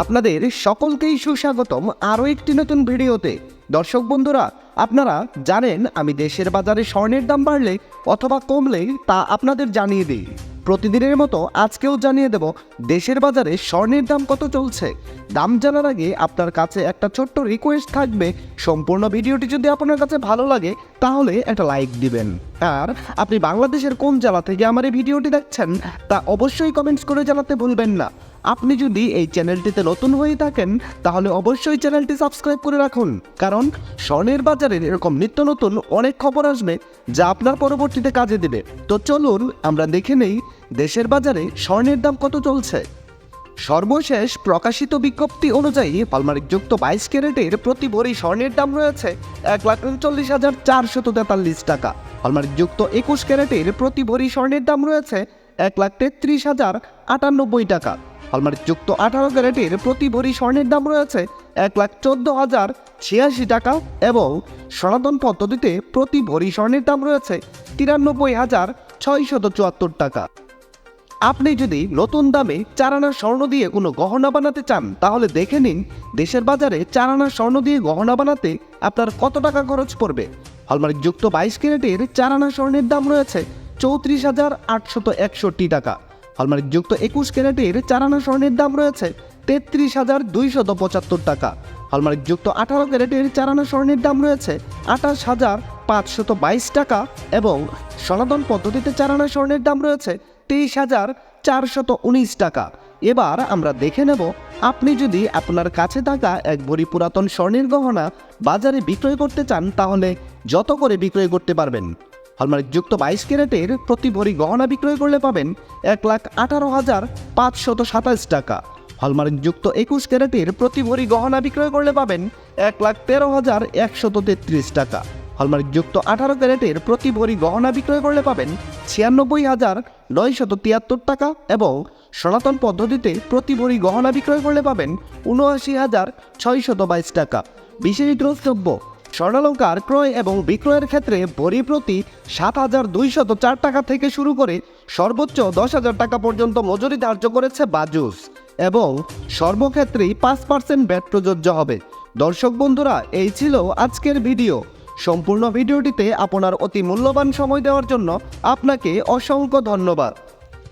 আপনাদের সকলকেই সুস্বাগতম আরও একটি নতুন ভিডিওতে। দর্শক বন্ধুরা, আপনারা জানেন আমি দেশের বাজারে স্বর্ণের দাম বাড়লে অথবা কমলে তা আপনাদের জানিয়ে দিই। প্রতিদিনের মতো আজকেও জানিয়ে দেব, দেশের বাজারে স্বর্ণের দাম কত চলছে। দাম জানার আগে আপনার কাছে একটা ছোট্ট রিকোয়েস্ট থাকবে। সম্পূর্ণ ভিডিওটি যদি আপনার কাছে ভালো লাগে, তাহলে একটা লাইক দিবেন। আর আপনি বাংলাদেশের কোন জেলা থেকে আমার এই ভিডিওটি দেখছেন, তা অবশ্যই কমেন্টস করে জানাতে ভুলবেন না। আপনি যদি এই চ্যানেলটিতে নতুন হয়ে থাকেন, তাহলে অবশ্যই চ্যানেলটি সাবস্ক্রাইব করে রাখুন। কারণ স্বর্ণের বাজারে এরকম নিত্য নতুন অনেক খবর আসবে, যা আপনার পরবর্তীতে কাজে দেবে। তো চলুন, আমরা দেখে নেই দেশের বাজারে স্বর্ণের দাম কত চলছে। সর্বশেষ প্রকাশিত বিজ্ঞপ্তি অনুযায়ী পালমারিকযুক্ত বাইশ ক্যারেটের প্রতি ভরি স্বর্ণের দাম রয়েছে এক লাখ উনচল্লিশ হাজার চারশত তেতাল্লিশ টাকা। হলমার্কযুক্ত একুশ ক্যারেটের প্রতি ভরি স্বর্ণের দাম রয়েছে এক লাখ তেত্রিশ হাজার আটানব্বই টাকা। হলমার্কযুক্ত আঠারো ক্যারেটের প্রতি ভরি স্বর্ণের দাম রয়েছে এক লাখ চোদ্দ হাজার ছিয়াশি টাকা এবং সনাতন পদ্ধতিতে প্রতি ভরি স্বর্ণের দাম রয়েছে তিরানব্বই হাজার ছয়শত চুয়াত্তর টাকা। আপনি যদি নতুন দামে চারানা স্বর্ণ দিয়ে কোনো গহনা বানাতে চান, তাহলে দেখে নিন দেশের বাজারে চারানা স্বর্ণ দিয়ে গহনা বানাতে আপনার কত টাকা খরচ পড়বে। হলমার্ক যুক্ত বাইশ ক্যারেটের চারানা স্বর্ণের দাম রয়েছে চৌত্রিশ হাজার আটশত একষট্টি টাকা। হলমার্ক যুক্ত একুশ ক্যারেটের চারানা স্বর্ণের দাম রয়েছে তেত্রিশ হাজার দুইশত পঁচাত্তর টাকা। হলমার্ক যুক্ত আঠারো ক্যারেটের চারানা স্বর্ণের দাম রয়েছে আঠাশ হাজার পাঁচশত বাইশ টাকা এবং সনাতন পদ্ধতিতে চারানা স্বর্ণের দাম রয়েছে তেইশ হাজার চারশত উনিশ টাকা। এবার আমরা দেখে নেব, আপনি যদি আপনার কাছে থাকা এক ভরি পুরাতন স্বর্ণের গহনা বাজারে বিক্রয় করতে চান, তাহলে যত করে বিক্রয় করতে পারবেন? হলমার্ক যুক্ত বাইশ ক্যারেটের প্রতি ভরি গহনা বিক্রয় করলে পাবেন এক লাখ আঠারো হাজার পাঁচশত সাতাশ টাকা। হলমার্ক যুক্ত একুশ ক্যারেটের প্রতি ভরি গহনা বিক্রয় করলে পাবেন এক লাখ তেরো হাজার একশত তেত্রিশ টাকা। হলমার্ক যুক্ত আঠারো ক্যারেটের প্রতি ভরি গহনা বিক্রয় করলে পাবেন ছিয়ানব্বই হাজার নয়শত তিয়াত্তর টাকা এবং সনাতন পদ্ধতিতে প্রতি ভরি গহনা বিক্রয় করলে পাবেন উনআশি হাজার ছয়শত বাইশ টাকা। বিশেষ দ্রষ্টব্য স্বর্ণালঙ্কার ক্রয় এবং বিক্রয়ের ক্ষেত্রে ভরি প্রতি সাত হাজার দুইশত চার টাকা থেকে শুরু করে সর্বোচ্চ দশ হাজার টাকা পর্যন্ত মজুরি ধার্য করেছে বাজুস। এবং সর্বক্ষেত্রেই পাঁচ পার্সেন্ট ব্যাট প্রযোজ্য হবে। দর্শক বন্ধুরা, এই ছিল আজকের ভিডিও। সম্পূর্ণ ভিডিওটিতে আপনার অতি মূল্যবান সময় দেওয়ার জন্য আপনাকে অসংখ্য ধন্যবাদ।